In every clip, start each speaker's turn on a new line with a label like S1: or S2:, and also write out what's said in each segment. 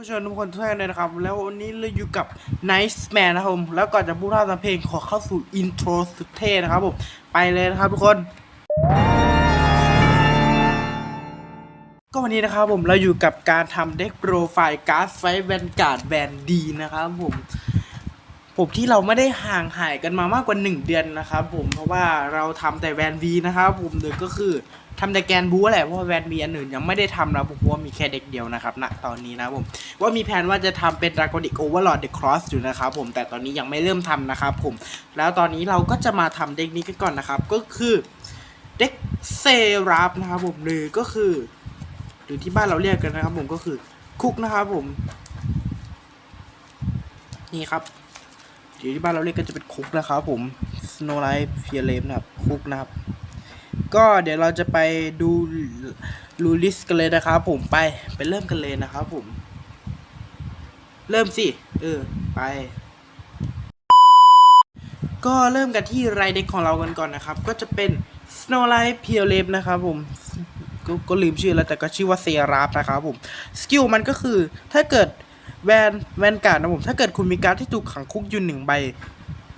S1: ผู้ชมทุกคนทุกท่านเลยนะครับ แล้ววันนี้เราอยู่กับ Nice Man นะครับผมแล้วก่อนจะพูดเท่าเพลงขอเข้าสู่อินโทรสุดเท่นะครับผมไปเลยนะครับทุกคน ก็วันนี้นะครับผมเราอยู่กับการทำเด็กโปรไฟล์การ์ดไฟแวนการ์ดแวนดีนะครับผมผมที่เราไม่ได้ห่างหายกันมามากกว่า 1 เดือนนะครับผมเพราะว่าเราทำแต่แวนวีนะครับผมโดยก็คือ ทำแต่แกนบูแหละเพราะว่าแวนวีอันอื่นยังไม่ได้ทำนะผมว่ามีแค่เด็กเดียวนะครับณตอนนี้นะผมว่ามีแผนว่าจะทำเป็นดรา g อ n ิ c โอเวอร์ลอดเดอะครอสอยู่นะครับผมแต่ตอนนี้ยังไม่เริ่มทำนะครับผมแล้วตอนนี้เราก็จะมาทำเด็กนี้กันก่อนนะครับ ก็คือเด็กเซราฟนะครับผมหรือก็คือหรือที่บ้านเราเรียกกันนะครับ ผมก็คือคุกนะครับผม นี่ครับเดี๋ยวที่บ้านเราเรียกก็จะเป็นคุกนะครับผม Snow Light f e a r l a m นะครับคุกนะครับ ก็เดี๋ยวเราจะไปดูรูลิสกันเลยนะครับ ผมไปไปเริ่มกันเลยนะครับผม เริ่มสิ เออ ไป ก็เริ่มกันที่ไรเด็กของเรากันก่อนนะครับ ก็จะเป็น Snow Light p e a r l a m นะครับผมก็ก็ลืมชื่อแล้วแต่ก็ชื่อว่าเซราฟนะครับผมสกิลมันก็คือถ้าเกิดแวนแวนการ์ดนะผม ถ้าเกิดคุณมีการ์ดที่ถูกขังคุกอยู่หนึ่งใบ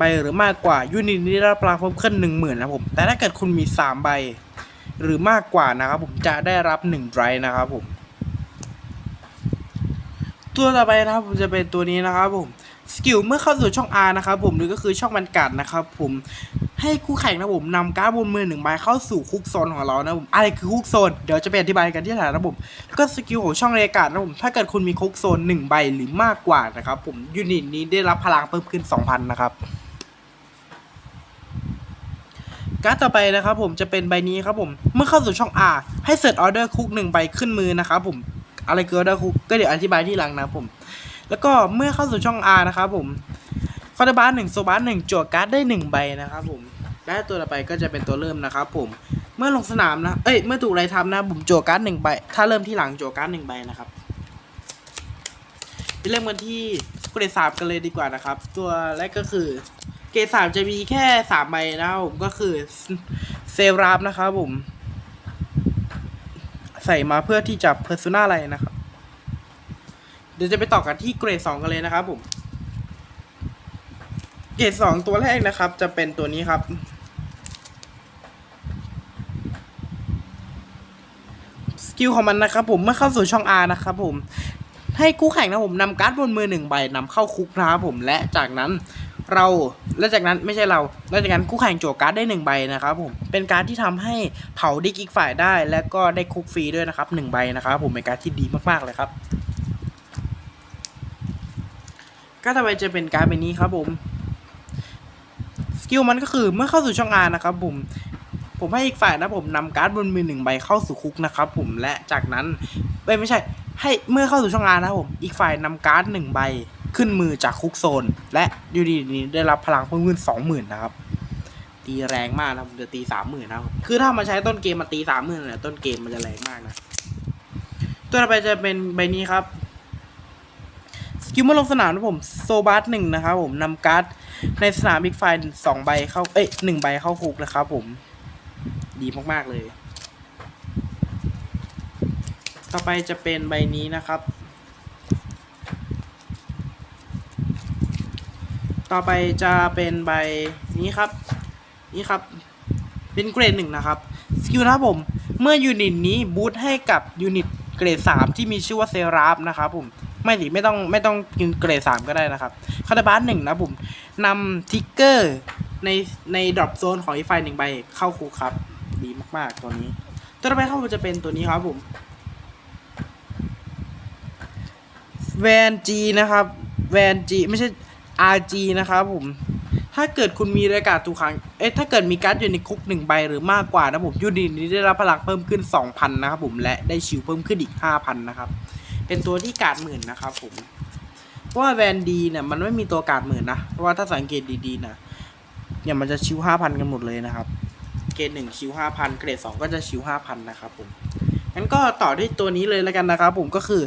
S1: ใบหรือมากกว่ายูนิตนี้ได้รับพลังเพิ่มขึ้นหนึ่งหมื่นนะผม แต่ถ้าเกิดคุณมีสามใบ หรือมากกว่านะครับผมจะได้รับหนึ่งไรนะครับผม ตัวต่อไปนะครับผมจะเป็นตัวนี้นะครับผมสกิลเมื่อเข้าสู่ช่อง R นะครับผมหรือก็คือช่องมันกัดนะครับผมให้คู่แข่งนะผมนำการ์ดบนมือหนึ่งใบเข้าสู่คุกโซนของเรานะผมอะไรคือคุกโซนเดี๋ยวจะไปอธิบายกันที่หลังนะผมแล้วก็สกิลของช่องเรยกาศนะผมถ้าเกิดคุณมีคุกโซนหนึ่งใบหรือมากกว่านะครับผมยูนิตนี้ได้รับพลังเพิ่มขึ้น 2,000 นะครับ การ์ดต่อไปนะครับผมจะเป็นใบนี้ครับผม เมื่อเข้าสู่ช่อง R ให้เสิร์ชออเดอร์คุกหนึ่งใบขึ้นมือนะครับผม อะไรคือออเดอร์คุกก็เดี๋ยวอธิบายที่หลังนะผม แล้วก็เมื่อเข้าสู่ช่อง R นะครับผมคอร์ดบาร์หนึ่งโซบาร์หนึ่งจั่วการ์ดได้หนึ่งใบนะครับผมและตัวต่อไปก็จะเป็นตัวเริ่มนะครับผม เมื่อลงสนามนะ เอ้ย เมื่อถูกไรทำนะผมจั่วการ์ดหนึ่งใบ ถ้าเริ่มที่หลังจั่วการ์ดหนึ่งใบนะครับไปเริ่มกันที่เกรดสามกันเลยดีกว่านะครับ ตัวแรกก็คือ เกรดสามจะมีแค่สามใบนะครับผมก็คือเซราฟนะครับผม ใส่มาเพื่อที่จะเพอร์ซูน่าอะไรนะครับ เดี๋ยวจะไปต่อกันที่เกรดสองกันเลยนะครับผม เกรดสองตัวแรกนะครับ จะเป็นตัวนี้ครับ สกิลของมันนะครับผมเมื่อเข้าสู่ช่อง R นะครับผมให้คู่แข่งนะผมนำการ์ดบนมือหนึ่งใบนำเข้าคุกนะครับผมและจากนั้น เราและจากนั้นไม่ใช่เราและจากนั้นคู่แข่งโจวการ์ดได้หนึ่งใบนะครับผมเป็นการดที่ทำให้เผาดิกอีกฝ่ายได้ และก็ได้คุกฟรีด้วยนะครับหนึ่งใบนะครับผมเป็นการดที่ดีมากๆเลยครับก็ต่อไปจะเป็นการดเป็นนี้ครับผมสกิลมันก็คือเมื่อเข้าสู่ช่องงานนะครับผมผมให้อีกฝ่ายนะผมนำการ์ดบนมือหนึ่งใบเข้าสู่คุกนะครับผมและจากนั้นเอ้ยไม่ใช่ ให้เมื่อเข้าสู่ช่องงานนะผมอีกฝ่ายนำการ์ดหนึ่งใบ ขึ้นมือจากคุกโซน และยูดีนี้ได้รับพลังเพิ่มขึ้นสองหมื่นนะครับตีแรงมากนะผมจะตีสามหมื่นนะครับคือถ้ามาใช้ต้นเกมมาตีสามหมื่นเนี่ยต้นเกมมันจะแรงมากนะ ตัวต่อไปจะเป็นใบนี้ครับสกิลเมื่อลงสนามนะผมโซบาร์หนึ่งนะครับผมนำการ์ดในสนามบิ๊กไฟสองใบเข้าเอ้ยหนึ่งใบเข้าคุกนะครับผม ดีมาก ๆ เลย ต่อไปจะเป็นใบนี้นะครับ ต่อไปจะเป็นใบนี้ครับ นี่ครับ เป็นเกรดหนึ่งนะครับ สกิลนะครับผม เมื่อยูนิตนี้บูตให้กับยูนิตเกรดสามที่มีชื่อว่าเซราฟนะครับผม ไม่สิไม่ต้องไม่ต้องกินเกรดสามก็ได้นะครับคาร์บาสหนึ่งนะผมนำทิกเกอร์ในในดรอปโซนของอีไฟหนึ่งใบเข้าคุกครับ ดีมาก ๆ ตัวนี้ ตัวต่อไปเข้าจะเป็นตัวนี้ครับผมแวนจีนะครับแวนจีไม่ใช่ RG นะครับผม ถ้าเกิดคุณมีรายการถูกขังเอ๊ะ ถ้าเกิดมีการ์ดอยู่ในคุกหนึ่งใบหรือมากกว่านะผมยูนิตนี้ได้รับพลังเพิ่มขึ้น 2,000 นะครับผม และได้ชิวเพิ่มขึ้นอีก 5,000 นะครับ เป็นตัวที่การ์ดหมื่นนะครับผม เพราะว่าแวนดีเนี่ยมันไม่มีตัวการ์ดหมื่นนะ เพราะว่าถ้าสังเกตดีๆนะ เนี่ยมันจะชิว5,000 กันหมดเลยนะครับ เกรดหนึ่งชิว5,000 เกรดสองก็จะชิว5,000 นะครับผม งั้นก็ต่อด้วยตัวนี้เลยแล้วกันนะครับผมก็คือ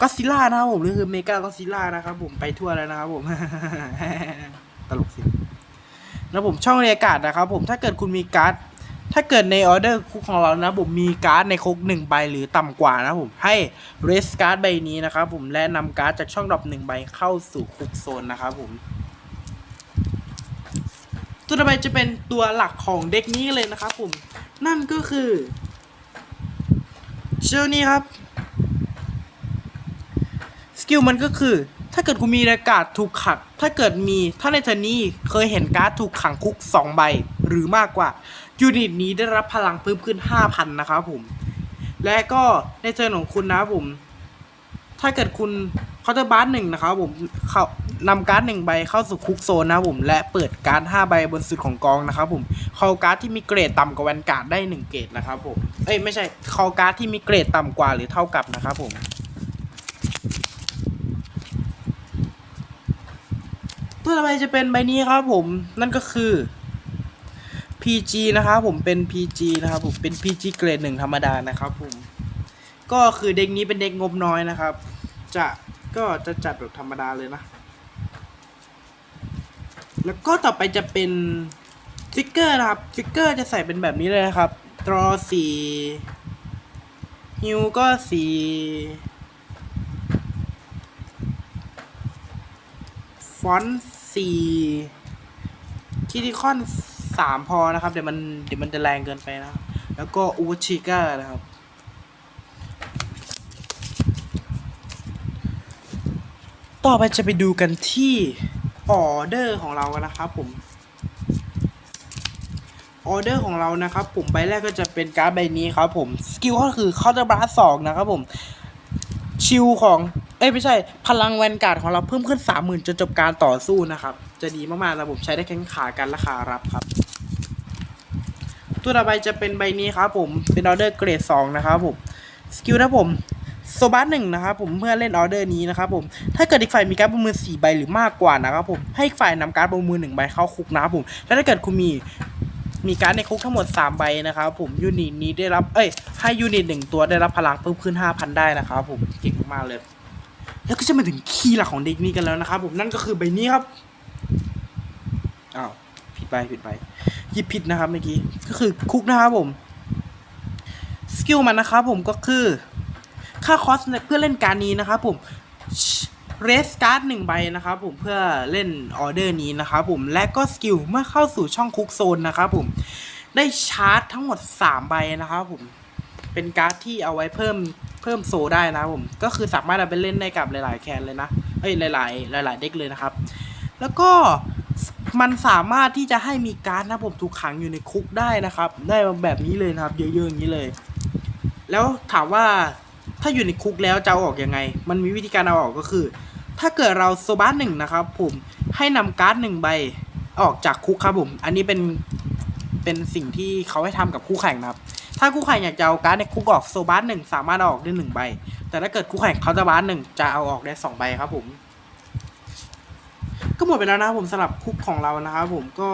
S1: ก็ซิล่านะครับผมหรือคือเมกาก็ซิล่านะครับผมไปทั่วแล้วนะครับผมตลกสิแล้วผมช่องเรียการ์ดนะครับ ผมถ้าเกิดคุณมีการ์ดถ้าเกิดในออเดอร์คุกของเรานะผมมีการ์ดในคุกหนึ่งใบหรือต่ำกว่านะผมให้เรสการ์ดใบนี้นะครับผมและนำการ์ดจากช่องดรอปหนึ่งใบเข้าสู่คุกโซนนะครับผมตัวต่อไปจะเป็นตัวหลักของเด็กนี้เลยนะครับผม นั่นก็คือ ชลนี้ครับ สกิลมันก็คือ ถ้าเกิดคุณมีอากาศถูกขัง ถ้าเกิดมี ถ้าในเทอร์นี้เคยเห็นการ์ดถูกขังคุก 2 ใบ หรือมากกว่า ยูนิตนี้ได้รับพลังเพิ่มขึ้น 5,000 นะครับผม และก็ในเทิร์นของคุณนะครับผม ถ้าเกิดคุณเคาน์เตอร์บาร์หนึ่งนะครับผมเขา นำการ์ดหนึ่งใบเข้าสู่คุกโซนนะครับผมและเปิดการ์ดห้าใบบนสุดของกองนะครับผมเขาการ์ดที่มีเกรดต่ำกว่าแวนการ์ดได้หนึ่งเกรดนะครับผมเอ้ยไม่ใช่เขาการ์ดที่มีเกรดต่ำกว่าหรือเท่ากับนะครับผมตัวต่อไปจะเป็นใบนี้ครับผมนั่นก็คือ PG นะครับผมเป็น PG นะครับผมเป็น PG เกรดหนึ่งธรรมดานะครับผมก็คือเด็กนี้เป็นเด็กงบน้อยนะครับ จะก็จะจัดแบบธรรมดาเลยนะ แล้วก็ต่อไปจะเป็นฟิกเกอร์นะครับฟิกเกอร์จะใส่เป็นแบบนี้เลยนะครับตรอสีฮิวก็สีฟอนต์สีคิติคอนสามพอนะครับ เดี๋ยวมันเดี๋ยวมันจะแรงเกินไปนะแล้วก็อูชิก้านะครับ ต่อไปจะไปดูกันที่ ออเดอร์ของเรากันนะครับผมออเดอร์ของเรานะครับผมใบแรกก็จะเป็นการ์ดใบนี้ครับผมสกิลก็คือเคาน์เตอร์บลัสสองนะครับผมชิลของเอ้ยไม่ใช่พลังแวนการ์ดของเราเพิ่มขึ้นสามหมื่นจนจบการต่อสู้นะครับ จะดีมากๆระบบใช้ได้แค่ขากันราคารับครับ ตัวต่อไปจะเป็นใบนี้ครับผมเป็นออเดอร์เกรดสองนะครับผมสกิลนะผม โซบัสหนึ่งนะครับผมเมื่อเล่นออเดอร์นี้นะครับผมถ้าเกิดอีกฝ่ายมีการ์ดบนมือสี่ใบหรือมากกว่านะครับผมให้อีกฝ่ายนำการ์ดบนมือหนึ่งใบเข้าคุกนะครับผมแล้วถ้าเกิดคุณมีมีการ์ดในคุกทั้งหมด 3 ใบนะครับผมยูนิตนี้ได้รับเอ้ยให้ยูนิตหนึ่งตัวได้รับพลังเพิ่มขึ้น 5,000 ได้นะครับผมเก่งมากเลย แล้วก็จะมาถึงคีย์หลักของเด็กนี้กันแล้วนะครับผมนั่นก็คือใบนี้ครับอ้าวผิดไปผิดไปหยิบผิดนะครับเมื่อกี้ก็คือคุกนะครับผมสกิลมันนะครับผมก็คือ ค่าคอสเพื่อเล่นการนี้นะครับผมเรสการ์ดหนึ่งใบนะครับผมเพื่อเล่นออเดอร์นี้นะครับผมและก็สกิลเมื่อเข้าสู่ช่องคุกโซนนะครับผมได้ชาร์จทั้งหมด 3 ใบนะครับผมเป็นการ์ดที่เอาไว้เพิ่มเพิ่มโซได้นะผมก็คือสามารถเอาไปเล่นได้กับหลาย ๆ แคนเลยนะเอ้ยหลาย ๆ หลาย ๆ เด็กเลยนะครับ แล้วก็มันสามารถที่จะให้มีการ์ดนะผมถูกขังอยู่ในคุกได้นะครับ ได้แบบนี้เลยนะครับ เยอะๆอย่างนี้เลย แล้วถามว่า ถ้าอยู่ในคุกแล้วจะเอาออกยังไง มันมีวิธีการเอาออกก็คือ ถ้าเกิดเราโซบ้าหนึ่งนะครับ ผมให้นำการ์ดหนึ่งใบออกจากคุกครับผม อันนี้เป็นเป็นสิ่งที่เขาให้ทำกับคู่แข่งนะครับ ถ้าคู่แข่งอยากจะเอาการ์ดในคุกออกโซบ้าหนึ่งสามารถเอาออกได้หนึ่งใบ แต่ถ้าเกิดคู่แข่งเขาจะบ้านหนึ่งจะเอาออกได้สองใบครับผมก็หมดไปแล้วนะครับผมสำหรับคุกของเรานะครับผมก็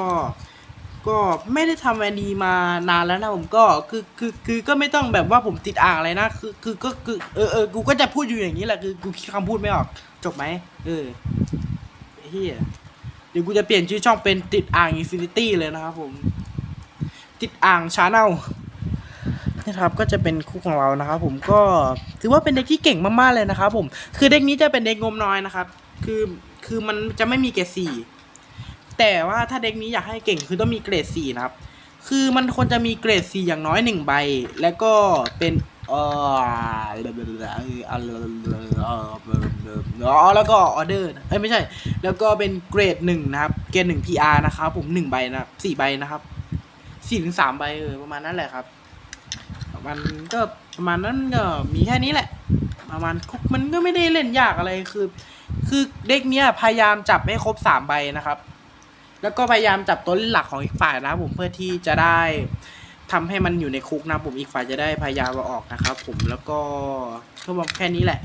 S1: ก็ไม่ได้ทำแวนดีมานานแล้วนะผมก็คือคือคือก็ไม่ต้องแบบว่าผมติดอ่างอะไรนะคือคือก็คือเออเออกูก็จะพูดอยู่อย่างนี้แหละคือกูคิดคำพูดไม่ออกจบไหมเออเฮียเดี๋ยวกูจะเปลี่ยนชื่อช่องเป็นติดอ่างอินฟินิตี้เลยนะครับผม ติดอ่างชาแนลนะครับก็จะเป็นคู่ของเรานะครับผมก็ถือว่าเป็นเด็กที่เก่งมากๆเลยนะครับผมคือเด็กนี้จะเป็นเด็กงมน้อยนะครับ คือคือมันจะไม่มีเกรดสี่ แต่ว่าถ้าเด็กนี้อยากให้เก่งคือต้องมีเกรดสี่นะครับ คือมันควรจะมีเกรดสี่อย่างน้อยหนึ่งใบ แล้วก็เป็นเอออ๋อแล้วก็ออเดอร์เอ้ยไม่ใช่ แล้วก็เป็นเกรดหนึ่งนะครับ เกรดหนึ่ง PR นะครับ ผมหนึ่งใบนะครับสี่ใบนะครับสี่ถึงสามใบเออประมาณนั้นแหละครับ มันก็ประมาณนั้นก็มีแค่นี้แหละ ประมาณคุกมันก็ไม่ได้เล่นยากอะไรคือ คือเด็กเนี้ยพยายามจับให้ครบสามใบนะครับ แล้วก็พยายามจับตัวเล่นหลักของอีกฝ่ายนะครับผมเพื่อที่จะได้ทำให้มันอยู่ในคุกนะผมอีกฝ่ายจะได้พยายามเอาออกนะครับผมแล้วก็ก็บอกแค่นี้แหละ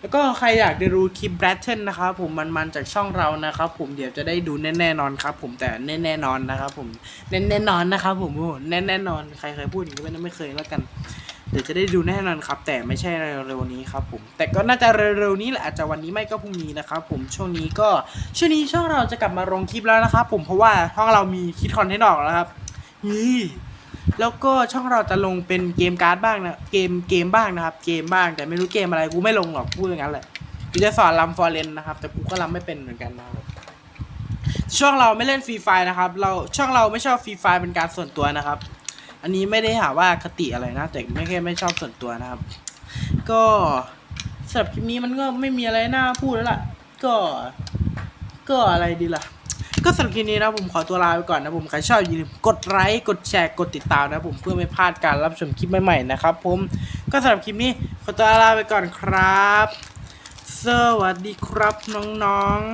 S1: แล้วก็ใครอยากได้รู้คลิปแบทเทิลนะครับผมมันๆจากช่องเรานะครับผมเดี๋ยวจะได้ดูแน่ๆนอนครับ ผมแต่แน่ๆนอนนะครับผมแน่ๆนอนนะครับผมโอ้โหแน่ๆนอนใครเคยพูดอย่างนี้ไม่ไม่เคยแล้วกัน เดี๋ยวจะได้ดูแน่นอนครับ แต่ไม่ใช่เร็วๆนี้ครับผมแต่ก็น่าจะเร็วๆนี้แหละอาจจะวันนี้ไม่ก็พรุ่งนี้นะครับผมช่วงนี้ก็ช่วงนี้ช่องเราจะกลับมาลงคลิปแล้วนะครับผมเพราะว่าช่องเรามีคิดคอนเทนต์ออกแล้วครับนี่แล้วก็ช่องเราจะลงเป็นเกมการ์ดบ้างนะเกมเกมบ้างนะครับ เกมบ้างแต่ไม่รู้เกมอะไรกูไม่ลงหรอกพูดอย่างนั้นแหละกูจะสอนลำฟอร์เรนนะครับ แต่กูก็ลำไม่เป็นเหมือนกันนะครับช่องเราไม่เล่นฟรีไฟนะครับ เราช่องเราไม่ชอบฟรีไฟเป็นการส่วนตัวนะครับ อันนี้ไม่ได้หาว่าคติอะไรนะ แต่ไม่แค่ไม่ชอบส่วนตัวนะครับ ก็สำหรับคลิปนี้มันก็ไม่มีอะไรน่าพูดแล้วล่ะ ก็ ก็อะไรดีล่ะ ก็สำหรับคลิปนี้นะผมขอตัวลาไปก่อนนะผมใครชอบอย่าลืมกดไลค์กดแชร์กดติดตามนะผมเพื่อไม่พลาดการรับชมคลิปใหม่ๆนะครับ ผมก็สำหรับคลิปนี้ขอตัวลาไปก่อนครับ สวัสดีครับน้องๆ